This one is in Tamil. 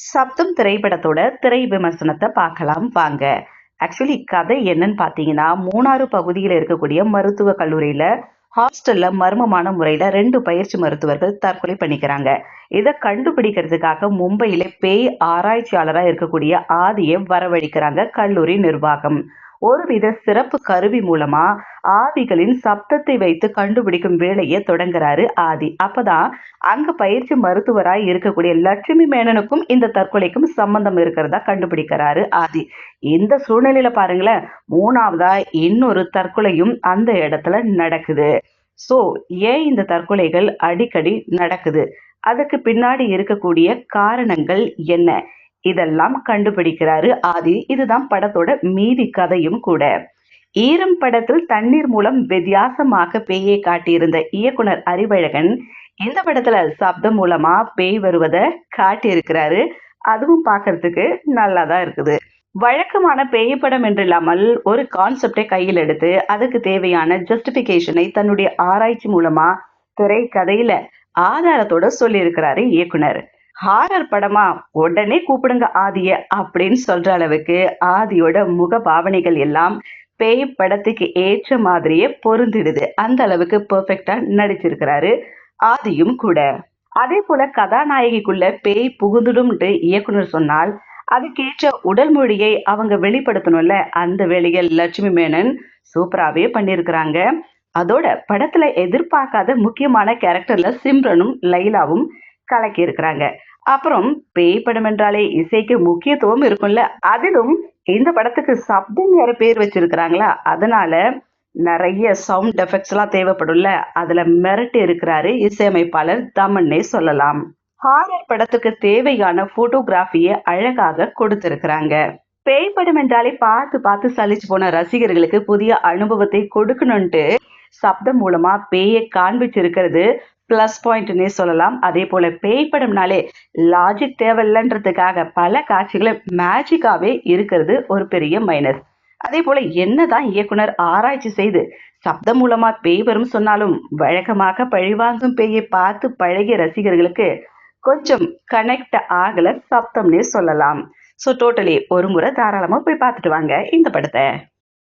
சப்தம் திரைப்படத்தோட திரை விமர்சனத்தை பார்க்கலாம் வாங்க. ஆக்சுவலி கதை என்னன்னு பார்த்தீங்கன்னா மூணாறு பகுதியில் இருக்கக்கூடிய மருத்துவ கல்லூரியில ஹாஸ்டல்ல மர்மமான முறையில ரெண்டு பயிற்சி மருத்துவர்கள் தற்கொலை பண்ணிக்கிறாங்க. இதை கண்டுபிடிக்கிறதுக்காக மும்பையில பேய் ஆராய்ச்சியாளரா இருக்கக்கூடிய ஆதியை வரவழைக்கிறாங்க கல்லூரி நிர்வாகம். ஒருவித சிறப்பு கருவி மூலமா ஆவிகளின் சப்தத்தை வைத்து கண்டுபிடிக்கும் வேலையை தொடங்குறாரு ஆதி. அப்பதான் அங்க பயிற்சி மருத்துவராய் இருக்கக்கூடிய லட்சுமி மேனனுக்கும் இந்த தற்கொலைக்கும் சம்பந்தம் இருக்கிறதா கண்டுபிடிக்கிறாரு ஆதி. இந்த சூழ்நிலையில பாருங்களேன் மூணாவதா இன்னொரு தற்கொலையும் அந்த இடத்துல நடக்குது. சோ ஏன் இந்த தற்கொலைகள் அடிக்கடி நடக்குது? அதுக்கு பின்னாடி இருக்கக்கூடிய காரணங்கள் என்ன? இதெல்லாம் கண்டுபிடிக்கிறாரு ஆதி. இதுதான் படத்தோட மீதி கதையும் கூட. ஈரம் படத்தில் தண்ணீர் மூலம் வித்தியாசமாக பேயை காட்டியிருந்த இயக்குனர் அறிவழகன் இந்த படத்துல சப்தம் மூலமா பேய் வருவத காட்டியிருக்கிறாரு. அதுவும் பார்க்கறதுக்கு நல்லா தான் இருக்குது. வழக்கமான பேய் படம் என்றில்லாமல் ஒரு கான்செப்டை கையில் எடுத்து அதுக்கு தேவையான ஜஸ்டிபிகேஷனை தன்னுடைய ஆராய்ச்சி மூலமா திரைக்கதையில ஆதாரத்தோட சொல்லியிருக்கிறாரு இயக்குனர். ஹாரர் படமா உடனே கூப்பிடுங்க ஆதிய அப்படின்னு சொல்ற அளவுக்கு ஆதியோட முக பாவனைகள் எல்லாம் பேய் படத்துக்கு ஏற்ற மாதிரியே பொருந்திடுது. அந்த அளவுக்கு பெர்ஃபெக்டா நடிச்சிருக்கிறாரு ஆதியும் கூட. அதே போல கதாநாயகிக்குள்ள பேய் புகுந்துடும்ன்ட்டு இயக்குனர் சொன்னால் அதுக்கேற்ற உடல் மொழியை அவங்க வெளிப்படுத்தணும்ல அந்த வேலையை லட்சுமி மேனன் சூப்பராகவே பண்ணியிருக்கிறாங்க. அதோட படத்துல எதிர்பார்க்காத முக்கியமான கேரக்டர்ல சிம்ரனும் லைலாவும் கலக்கி இருக்கிறாங்க அப்புறம் பேய் படம் என்றாலே இசைக்கு முக்கியத்துவம் இருக்கும்ல அதிலும் இந்த படத்துக்கு சப்தம் வேற பேர் வச்சிருக்கிறாங்களா? அதனால நிறைய சவுண்ட் எஃபெக்ட்ஸ் எல்லாம் தேவைப்படும்ல. அதுல மிரட்டி இருக்கிறாரு இசையமைப்பாளர் தமன்னே சொல்லலாம். ஹாரர் படத்துக்கு தேவையான போட்டோகிராஃபியை அழகாக கொடுத்திருக்கிறாங்க. பேய் படம் என்றாலே பார்த்து பார்த்து சலிச்சு போன ரசிகர்களுக்கு புதிய அனுபவத்தை கொடுக்கணும்ட்டு சப்தம் மூலமா பேயை காண்பிச்சிருக்கிறது பிளஸ் பாயிண்ட்னே சொல்லலாம். அதே போல பேய் படம்னாலே லாஜிக் தேவையில்லைன்றதுக்காக பல காட்சிகளை மேஜிக்காவே இருக்கிறது ஒரு பெரிய மைனஸ் அதே போல என்னதான் இயக்குனர் ஆராய்ச்சி செய்து சப்தம் மூலமா பேய் வரும் சொன்னாலும் வழக்கமாக பழிவாங்கும் பேயை பார்த்து பழகிய ரசிகர்களுக்கு கொஞ்சம் கனெக்ட் ஆகல சப்தம்னே சொல்லலாம். ஸோ டோட்டலி ஒரு முறை தாராளமாக போய் பார்த்துட்டு வாங்க இந்த படத்தை.